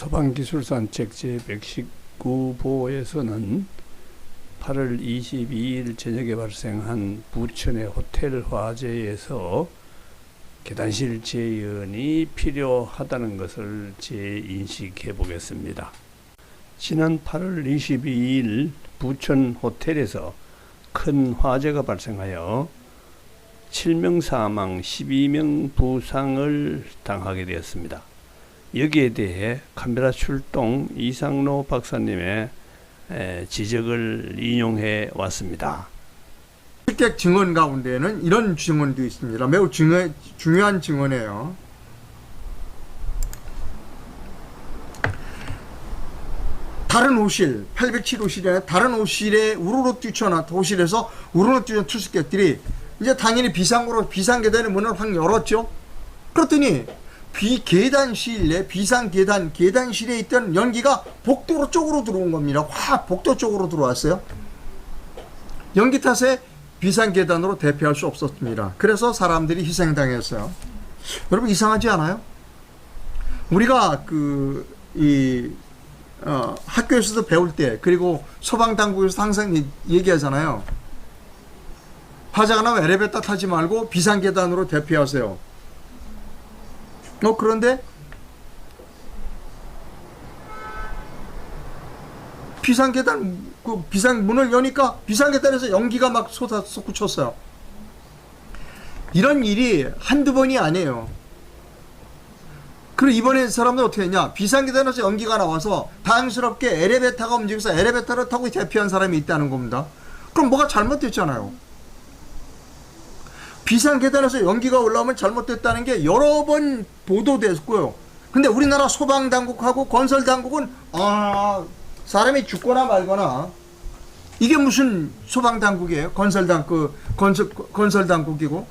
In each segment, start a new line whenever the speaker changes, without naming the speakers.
소방기술산책 제119보에서는 8월 22일 저녁에 발생한 부천의 호텔 화재에서 계단실 재연이 필요하다는 것을 재인식해 보겠습니다. 지난 8월 22일 부천 호텔에서 큰 화재가 발생하여 7명 사망, 12명 부상을 당하게 되었습니다. 여기에 대해 카메라 출동 이상로 박사님의 에, 지적을 인용해 왔습니다.
실객 증언 가운데는 이런 증언도 있습니다. 매우 중요, 중요한 증언이에요. 다른 호실, 807호실이 아니라 다른 호실에 우르르 뛰쳐나 호실에서 우르르 뛰쳐 투숙객들이 이제 당연히 비상으로 비상 계단의 문을 확 열었죠. 그랬더니 비 계단실에 비상 계단 계단실에 있던 연기가 복도 쪽으로 들어온 겁니다. 확 복도 쪽으로 들어왔어요. 연기 탓에 비상 계단으로 대피할 수 없었습니다. 그래서 사람들이 희생당했어요. 여러분 이상하지 않아요? 우리가 그 이 어, 학교에서도 배울 때 그리고 소방 당국에서 항상 이- 얘기하잖아요. 화재가 나면 엘리베이터 타지 말고 비상 계단으로 대피하세요. 어 그런데 비상 계단 그 비상 문을 여니까 비상 계단에서 연기가 막 솟아 솟구쳤어요. 이런 일이 한두 번이 아니에요. 그리고 이번에 사람들 어떻게 했냐? 비상 계단에서 연기가 나와서 다행스럽게 엘리베이터가 움직여서 엘리베이터를 타고 대피한 사람이 있다는 겁니다. 그럼 뭐가 잘못됐잖아요. 비상 계단에서 연기가 올라오면 잘못됐다는 게 여러 번 보도됐고요. 근데 우리나라 소방 당국하고 건설 당국은 아 사람이 죽거나 말거나 이게 무슨 소방 당국이에요? 건설 당 그 건설 건설 당국이고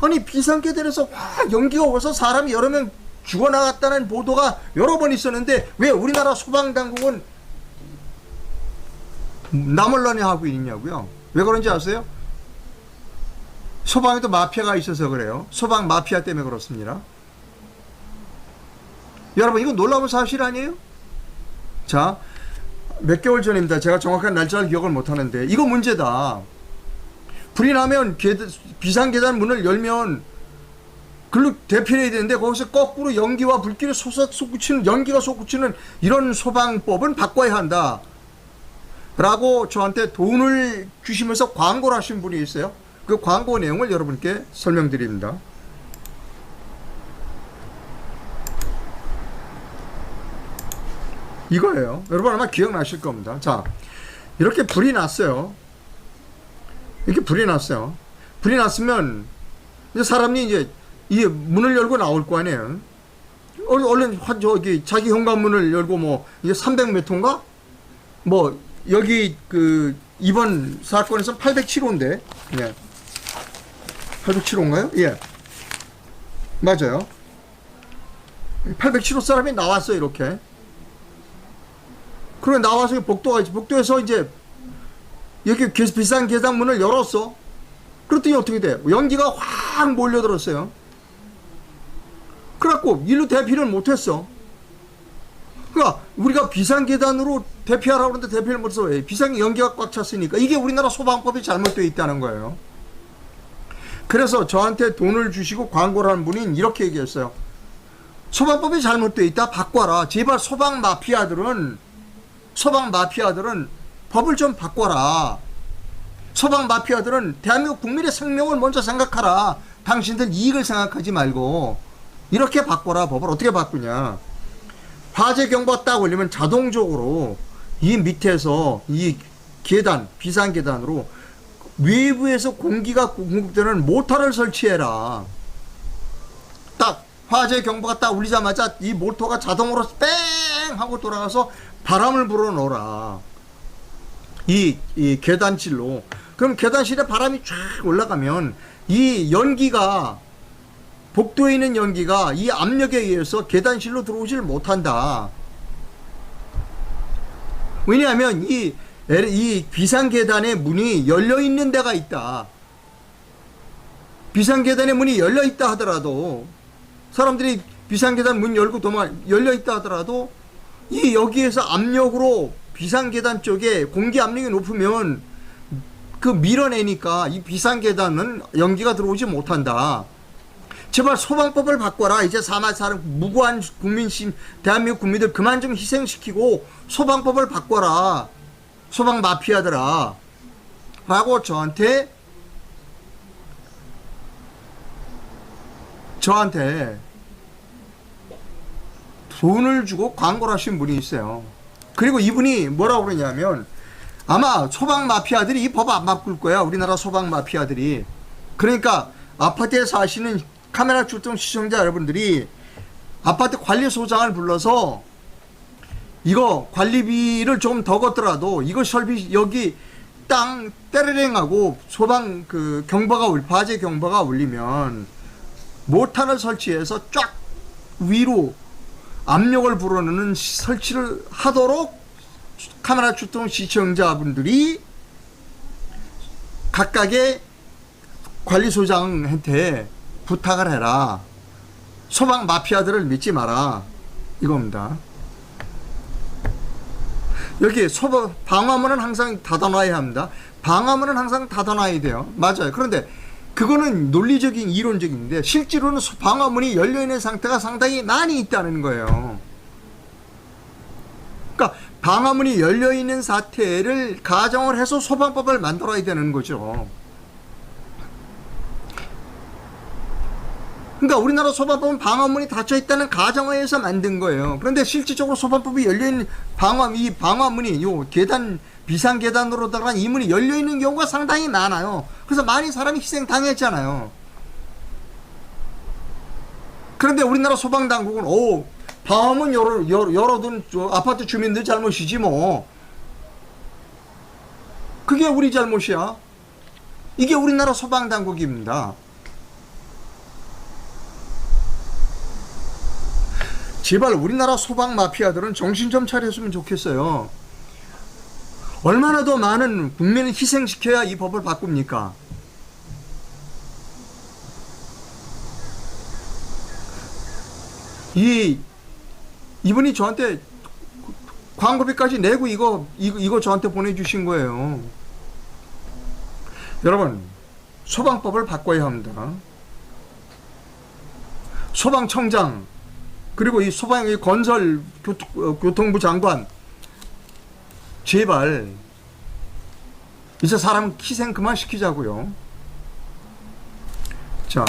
아니 비상 계단에서 확 연기가 오서 사람이 여러 명 죽어나갔다는 보도가 여러 번 있었는데 왜 우리나라 소방 당국은 나몰라니 하고 있냐고요? 왜 그런지 아세요? 소방에도 마피아가 있어서 그래요. 소방 마피아 때문에 그렇습니다. 여러분 이거 놀라운 사실 아니에요? 자, 몇 개월 전입니다. 제가 정확한 날짜를 기억을 못 하는데 이거 문제다. 불이 나면 계단- 비상계단 문을 열면 글로 대피해야 되는데 거기서 거꾸로 연기와 솟아 솟구치는 연기가 솟구치는 이런 소방법은 바꿔야 한다. 라고 저한테 돈을 주시면서 광고를 하신 분이 있어요. 그 광고 내용을 여러분께 설명드립니다. 이거예요. 여러분 아마 기억나실 겁니다. 자, 이렇게 불이 났어요. 이렇게 불이 났어요. 불이 났으면 이제 사람이 이제 이 문을 열고 나올 거 아니에요. 얼- 얼른 화- 저기 자기 현관문을 열고 뭐 이게 300몇 호인가? 뭐 여기 그 이번 사건에서 807호인데, 예. 807호인가요? 예. 맞아요. 807호 사람이 나왔어요, 이렇게. 그래 나와서 복도가 있지. 복도에서 이제 여기 계- 비싼 계단 문을 열었어. 그랬더니 어떻게 돼? 연기가 확 몰려들었어요. 그래갖고 일로 대피를 못했어. 그러니까 우리가 비상 계단으로 대피하라고 그러는데 대피를 못해서 왜? 비상 연기가 꽉 찼으니까 이게 우리나라 소방법이 잘못되어 있다는 거예요. 그래서 저한테 돈을 주시고 광고를 한 분이 이렇게 얘기했어요. 소방법이 잘못되어 있다 바꿔라. 제발 소방 마피아들은 소방 마피아들은 법을 좀 바꿔라. 소방 마피아들은 대한민국 국민의 생명을 먼저 생각하라. 당신들 이익을 생각하지 말고 이렇게 바꿔라. 법을 어떻게 바꾸냐? 화재 경보가 딱 올리면 자동적으로 이 밑에서 이 계단 비상 계단으로 외부에서 공기가 공급되는 모터를 설치해라. 딱 화재 경보가 딱 울리자마자 이 모터가 자동으로 뺑 하고 돌아가서 바람을 불어 넣어라. 이, 이 계단실로. 그럼 계단실에 바람이 쫙 올라가면 이 연기가 복도에 있는 연기가 이 압력에 의해서 계단실로 들어오질 못한다. 왜냐하면 이, 엘- 이 비상계단의 문이 열려 있는 데가 있다. 비상계단의 문이 열려 있다 하더라도 사람들이 비상계단 문 열고 도망 열려 있다 하더라도 이 여기에서 압력으로 비상계단 쪽에 공기 압력이 높으면 그 밀어내니까 이 비상계단은 연기가 들어오지 못한다. 제발 소방법을 바꿔라. 이제 사만 사람 무고한 국민 심 대한민국 국민들 그만 좀 희생시키고 소방법을 바꿔라. 소방 마피아들아. 라고 저한테 저한테 돈을 주고 광고를 하신 분이 있어요. 그리고 이분이 뭐라고 그러냐면 아마 소방 마피아들이 이 법 안 바꿀 거야. 우리나라 소방 마피아들이. 그러니까 아파트에 사시는 카메라 출동 시청자 여러분들이 아파트 관리소장을 불러서 이거 관리비를 좀 더 걷더라도 이거 설비 여기 땅 때르랭하고 소방 그 경보가 울 화재 경보가 울리면 모탄을 설치해서 쫙 위로 압력을 불어넣는 시- 설치를 하도록 카메라 출동 시청자분들이 각각의 관리소장한테 부탁을 해라. 소방 마피아들을 믿지 마라. 이겁니다. 여기 소방 방화문은 항상 닫아놔야 합니다. 방화문은 항상 닫아놔야 돼요. 맞아요. 그런데 그거는 논리적인 이론적인데 실제로는 소- 방화문이 열려 있는 상태가 상당히 많이 있다는 거예요. 그러니까 방화문이 열려 있는 사태를 가정을 해서 소방법을 만들어야 되는 거죠. 그러니까 우리나라 소방법은 방화문이 닫혀 있다는 가정하에서 만든 거예요. 그런데 실질적으로 소방법이 열려 있는 방화 이 방화문이 요 계단 비상 계단으로 들어간 이 문이 열려 있는 경우가 상당히 많아요. 그래서 많이 사람이 희생 당했잖아요. 그런데 우리나라 소방 당국은 오 방화문 열어 열어 저 아파트 주민들 잘못이지 뭐. 그게 우리 잘못이야. 이게 우리나라 소방 당국입니다. 제발 우리나라 소방 마피아들은 정신 좀 차렸으면 좋겠어요. 얼마나 더 많은 국민을 희생시켜야 이 법을 바꿉니까? 이 이분이 저한테 광고비까지 내고 이거 이거, 이거 저한테 보내주신 거예요. 여러분 소방법을 바꿔야 합니다. 소방청장 그리고 이 소방 이 건설 교통, 어, 교통 부 장관 제발 이제 사람 희생 그만 시키자고요. 자